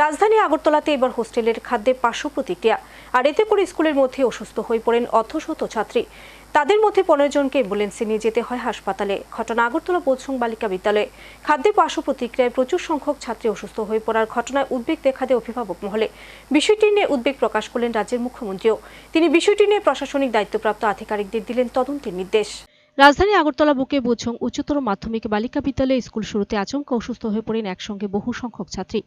রাজধানী আগরতলাতে এবার হোস্টেলের খাদ্যে পার্শ্ব প্রতিক্রিয়া আর এতে করে স্কুলের মধ্যে অসুস্থ হয়ে পড়েন অর্ধশত ছাত্রী। তাদের মধ্যে পনেরো জনকে অ্যাম্বুলেন্সে নিয়ে যেতে হয় হাসপাতালে। ঘটনা আগরতলা বোধসং বালিকা বিদ্যালয়ে। খাদ্যে পার্শ্ব প্রতিক্রিয়ায় প্রচুর সংখ্যক ছাত্রী অসুস্থ হয়ে পড়ার ঘটনায় উদ্বেগ দেখা দেয় অভিভাবক মহলে। বিষয়টি নিয়ে উদ্বেগ প্রকাশ করলেন রাজ্যের মুখ্যমন্ত্রীও। তিনি বিষয়টি নিয়ে প্রশাসনিক দায়িত্বপ্রাপ্ত আধিকারিকদের দিলেন তদন্তের নির্দেশ। রাজধানী আগরতলা বুকে বোঝং উচ্চতর মাধ্যমিক বালিকা বিদ্যালয়ে স্কুল শুরুতে আচমকা অসুস্থ হয়ে পড়েন একসঙ্গে বহু সংখ্যক ছাত্রী।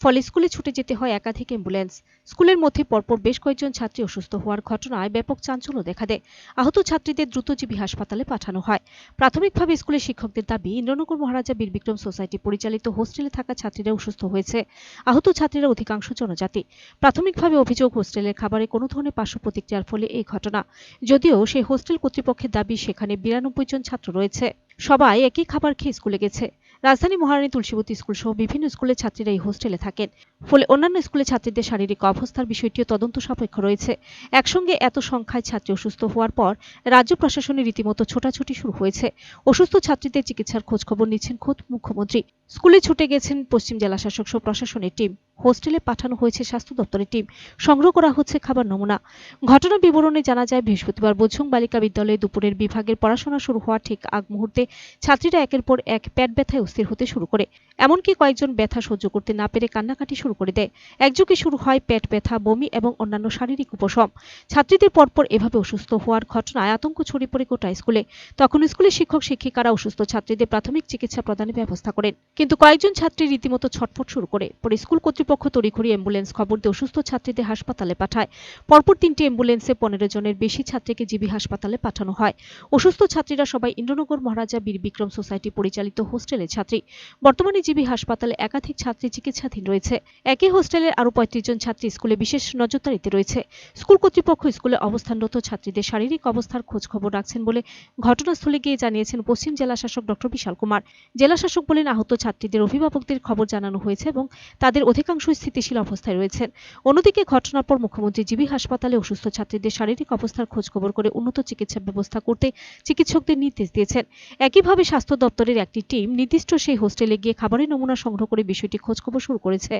ফলে স্কুলে ছুটে যেতে হয় একাধিক অ্যাম্বুলেন্স। স্কুলের মধ্যে পরপর বেশ কয়েকজন ছাত্রী অসুস্থ হওয়ার ঘটনায় ব্যাপক চাঞ্চল্য দেখা দেয়। আহত ছাত্রীদের দ্রুতজীবী হাসপাতালে পাঠানো হয়। প্রাথমিকভাবে স্কুলের শিক্ষকদের দাবি, ইন্দ্রনগর মহারাজা বীর বিক্রম সোসাইটি পরিচালিত হোস্টেলে থাকা ছাত্রীরা অসুস্থ হয়েছে। আহত ছাত্রীরা অধিকাংশ জনজাতি। প্রাথমিকভাবে অভিযোগ, হোস্টেলের খাবারে কোনো ধরনের পার্শ্ব প্রতিক্রিয়ার ফলে এই ঘটনা। যদিও সেই হোস্টেল কর্তৃপক্ষের দাবি, সেখানে বিরানব্বই জন ছাত্র রয়েছে। সবাই একই খাবার খেয়ে স্কুলে গেছে। রাজধানী মহারানী তুলসীবতী স্কুল সহ বিভিন্ন স্কুলের ছাত্রীরা এই হোস্টেলে থাকেন। ফলে অন্যান্য স্কুলের ছাত্রীদের শারীরিক অবস্থার বিষয়টিও তদন্ত সাপেক্ষ রয়েছে। একসঙ্গে এত সংখ্যায় ছাত্রী অসুস্থ হওয়ার পর রাজ্য প্রশাসনে রীতিমতো ছোটাছুটি শুরু হয়েছে। অসুস্থ ছাত্রীদের চিকিৎসার খোঁজখবর নিচ্ছেন খোদ মুখ্যমন্ত্রী। স্কুলে ছুটে গেছেন পশ্চিম জেলা শাসক সহ প্রশাসনের টিম। হোস্টেলে পাঠানো হয়েছে স্বাস্থ্য দপ্তরের টিম। সংগ্রহ করা হচ্ছে খাবার নমুনা। ঘটনা বিবরণে জানা যায়, বৃহস্পতিবার বোঝং বালিকা বিদ্যালয়ে দুপুরের বিভাগের পড়াশোনা শুরু হওয়ার ঠিক আগ মুহূর্তে ছাত্রীরা একের পর এক পেট ব্যথায় অস্থির হতে শুরু করে। এমনকি কয়েকজন ব্যথা সহ্য করতে না পেরে কান্নাকাটি শুরু করে দেয়। একযোগে শুরু হয় পেট ব্যথা, বমি এবং অন্যান্য শারীরিক উপশম। ছাত্রীদের পরপর এভাবে অসুস্থ হওয়ার ঘটনায় আতঙ্ক ছড়িয়ে পড়ে গোটা স্কুলে। তখন স্কুলের শিক্ষক শিক্ষিকারা অসুস্থ ছাত্রীদের প্রাথমিক চিকিৎসা প্রদানের ব্যবস্থা করেন। কিন্তু কয়েকজন ছাত্রী রীতিমতো ছটফট শুরু করে। পরে স্কুল কর্তৃপক্ষ তড়িঘড়ি অ্যাম্বুলেন্স খবর দিয়ে অসুস্থ ছাত্রীদের হাসপাতালে পাঠায়। পরপর তিনটি অ্যাম্বুলেন্সে পনেরো জনের বেশি ছাত্রীকে জিবি হাসপাতালে পাঠানো হয়। অসুস্থ ছাত্রীরা সবাই ইন্দ্রনগর মহারাজা বীর বিক্রম সোসাইটি পরিচালিত হোস্টেলের ছাত্রী। বর্তমানে জিবি হাসপাতালে একাধিক ছাত্রী চিকিৎসাধীন রয়েছে। একই হোস্টেলের আরও পঁয়ত্রিশ জন ছাত্রী স্কুলে বিশেষ নজরদারিতে রয়েছে। স্কুল কর্তৃপক্ষ স্কুলে অবস্থানরত ছাত্রীদের শারীরিক অবস্থার খোঁজ খবর রাখছেন বলে ঘটনাস্থলে গিয়ে জানিয়েছেন পশ্চিম জেলা শাসক ডক্টর বিশাল কুমার। জেলা শাসক বলেন, আহত ছাত্রীদের অভিভাবকদের খবর জানানো হয়েছে এবং তাদের অধিকাংশ স্থিতিশীল অবস্থায় রয়েছেন। অন্যদিকে ঘটনার পর মুখ্যমন্ত্রী জিবি হাসপাতালে অসুস্থ ছাত্রীদের শারীরিক অবস্থার খোঁজ খবর করে উন্নত চিকিৎসা ব্যবস্থা করতে চিকিৎসকদের নির্দেশ দিয়েছেন। একইভাবে স্বাস্থ্য দপ্তরের একটি টিম নির্দিষ্ট সেই হোস্টেলে গিয়ে খাবারের নমুনা সংগ্রহ করে বিষয়টি খোঁজখবর শুরু করেছে।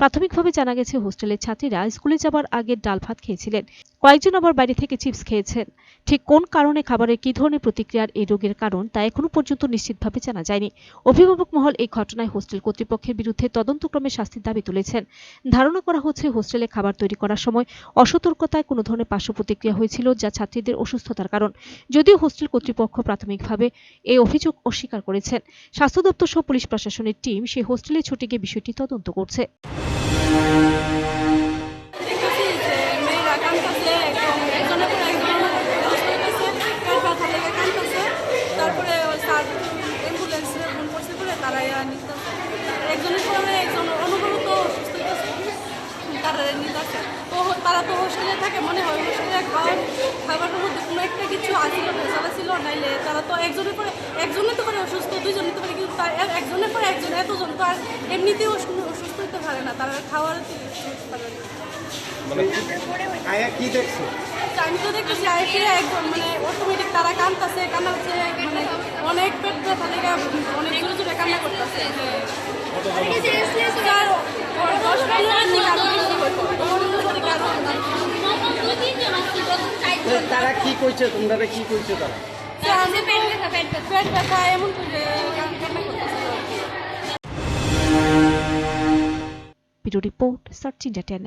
প্রাথমিকভাবে জানা গেছে, হোস্টেলের ছাত্রীরা স্কুলে যাবার আগে ডাল ভাত খেয়েছিলেন। কয়েকজন আবার বাইরে থেকে চিপস খেয়েছেন। ঠিক কোন কারণে খাবারের কী ধরনের প্রতিক্রিয়ার এই রোগের কারণ তা এখনও পর্যন্ত নিশ্চিতভাবে জানা যায়নি। অভিভাবক মহল এই ঘটনায় হোস্টেল কর্তৃপক্ষের বিরুদ্ধে তদন্তক্রমে শাস্তির দাবি তুলেছেন। ধারণা করা হচ্ছে, হোস্টেলে খাবার তৈরি করার সময় অসতর্কতায় কোনো ধরনের পার্শ্ব প্রতিক্রিয়া হয়েছিল যা ছাত্রীদের অসুস্থতার কারণ। যদিও হোস্টেল কর্তৃপক্ষ প্রাথমিকভাবে এই অভিযোগ অস্বীকার করেছেন। স্বাস্থ্য দপ্তর সহ পুলিশ প্রশাসনের টিম সেই হোস্টেলে ছুটে গিয়ে বিষয়টি তদন্ত করছে। নিতেছে একজনের পরে একজন অনুভূত অসুস্থ হইতেছে তারা নিতেছে তো তারা তো হোস্টেলে থাকে মনে হয় হোস্টেলে খাওয়ার খাবারের মধ্যে কোনো একটা কিছু আসিল ভেজাল ছিল নাইলে তারা তো একজনের পরে একজনে তো করে অসুস্থ দুইজন নিতে পারে কিন্তু একজনের পরে একজন এতজন তো আর এমনিতেও অসু- অসুস্থ হতে পারে না তারা খাওয়ার পারে না আমি তো দেখতেছি আইসে একদম মানে অটোমেটিক তারা কান্দতেছে কান্না হচ্ছে মানে অনেক পেট ব্যথা লেগে অনেক জোরে জোরে কান্না তারা কি করছে তোমরা কি করছ তারা? রিপোর্ট সচিন জাটেন